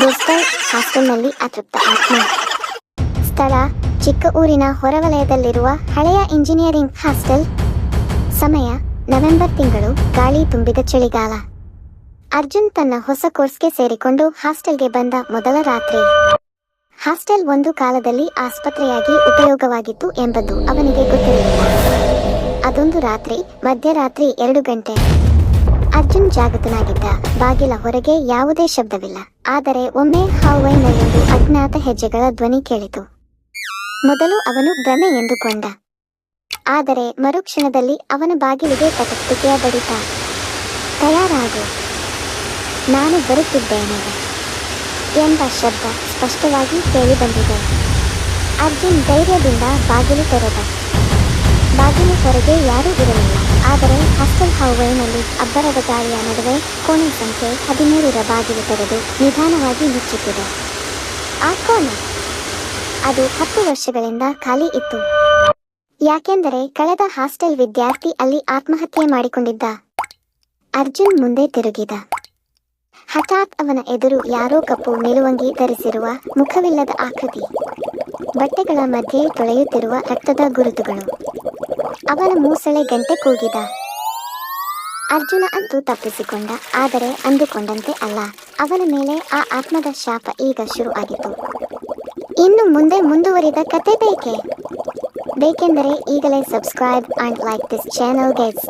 Booster ಹಾಸ್ಟೆಲ್ನಲ್ಲಿ ಅತೃಪ್ತ ಆತ್ಮ. ಸ್ಥಳ, ಚಿಕ್ಕ ಊರಿನ ಹೊರವಲಯದಲ್ಲಿರುವ ಹಳೆಯ ಇಂಜಿನಿಯರಿಂಗ್ ಹಾಸ್ಟೆಲ್. ಸಮಯ, ನವೆಂಬರ್ ತಿಂಗಳು, ಗಾಳಿ ತುಂಬಿದ ಚಳಿಗಾಲ. ಅರ್ಜುನ್ ತನ್ನ ಹೊಸ ಕೋರ್ಸ್ಗೆ ಸೇರಿಕೊಂಡು ಹಾಸ್ಟೆಲ್ಗೆ ಬಂದ ಮೊದಲ ರಾತ್ರಿ. ಹಾಸ್ಟೆಲ್ ಒಂದು ಕಾಲದಲ್ಲಿ ಆಸ್ಪತ್ರೆಯಾಗಿ ಉಪಯೋಗವಾಗಿತ್ತು ಎಂಬುದು ಅವನಿಗೆ ಗೊತ್ತಿರಲಿಲ್ಲ. ಅದೊಂದು ರಾತ್ರಿ, ಮಧ್ಯರಾತ್ರಿ ಎರಡು ಗಂಟೆ. ಅರ್ಜುನ್ ಜಾಗೃತನಾಗಿದ್ದ ಬಾಗಿಲ ಹೊರಗೆ ಯಾವುದೇ ಶಬ್ದವಿಲ್ಲ. ಆದರೆ ಒಮ್ಮೆ ಹಾವೈನಲ್ಲೊಂದು ಅಜ್ಞಾತ ಹೆಜ್ಜೆಗಳ ಧ್ವನಿ ಕೇಳಿತು. ಮೊದಲು ಅವನು ಭ್ರಮೆ ಎಂದುಕೊಂಡ. ಆದರೆ ಮರುಕ್ಷಣದಲ್ಲಿ ಅವನ ಬಾಗಿಲಿಗೆ ಕಟಕಟಿಕೆಯ ಬಡಿತ ತಯಾರಾಗು. ನಾನು ಬರುತ್ತಿದ್ದೇನೆ ಎಂಬ ಶಬ್ದ ಸ್ಪಷ್ಟವಾಗಿ ಕೇಳಿಬಂದಿದೆ. ಅರ್ಜುನ್ ಧೈರ್ಯದಿಂದ ಬಾಗಿಲು ತೆರೆದ. ಬಾಗಿಲು ಹೊರಗೆ ಯಾರೂ ಇರಲಿಲ್ಲ. ಆದರೆ ಹಾಸ್ಟೆಲ್ ಹೌವೈನಲ್ಲಿ ಅಬ್ಬರದ ಗಾಳಿಯ ನಡುವೆ ಕೋಣೆ ಸಂಖ್ಯೆ ಹದಿಮೂರರ ಬಾಗಿಲು ತೆರೆದು ನಿಧಾನವಾಗಿ ಮುಚ್ಚುತ್ತಿದೆ. ಆ ಕೋಣೆ? ಅದು ಹತ್ತು ವರ್ಷಗಳಿಂದ ಖಾಲಿ ಇತ್ತು. ಯಾಕೆಂದರೆ ಕಳೆದ ಹಾಸ್ಟೆಲ್ ವಿದ್ಯಾರ್ಥಿ ಅಲ್ಲಿ ಆತ್ಮಹತ್ಯೆ ಮಾಡಿಕೊಂಡಿದ್ದ. ಅರ್ಜುನ್ ಮುಂದೆ ತಿರುಗಿದ. ಹಠಾತ್ ಅವನ ಎದುರು ಯಾರೋ ಕಪ್ಪು ನಿಲುವಂಗಿ ಧರಿಸಿರುವ ಮುಖವಿಲ್ಲದ ಆಕೃತಿ. ಬಟ್ಟೆಗಳ ಮಧ್ಯೆ ತೊಳೆಯುತ್ತಿರುವ ರಕ್ತದ ಗುರುತುಗಳು. ಅವನ ಮೂಸಳೆ ಗಂಟೆ ಕೂಗಿದ. ಅರ್ಜುನ ಅಂತೂ ತಪ್ಪಿಸಿಕೊಂಡ, ಆದರೆ ಅಂದುಕೊಂಡಂತೆ ಅಲ್ಲ. ಅವನ ಮೇಲೆ ಆ ಆತ್ಮದ ಶಾಪ ಈಗ ಶುರು ಆಗಿತ್ತು. ಇನ್ನು ಮುಂದೆ ಮುಂದುವರಿದ ಕತೆ ಬೇಕೆ? ಬೇಕೆಂದರೆ ಈಗಲೇ subscribe and like this channel gets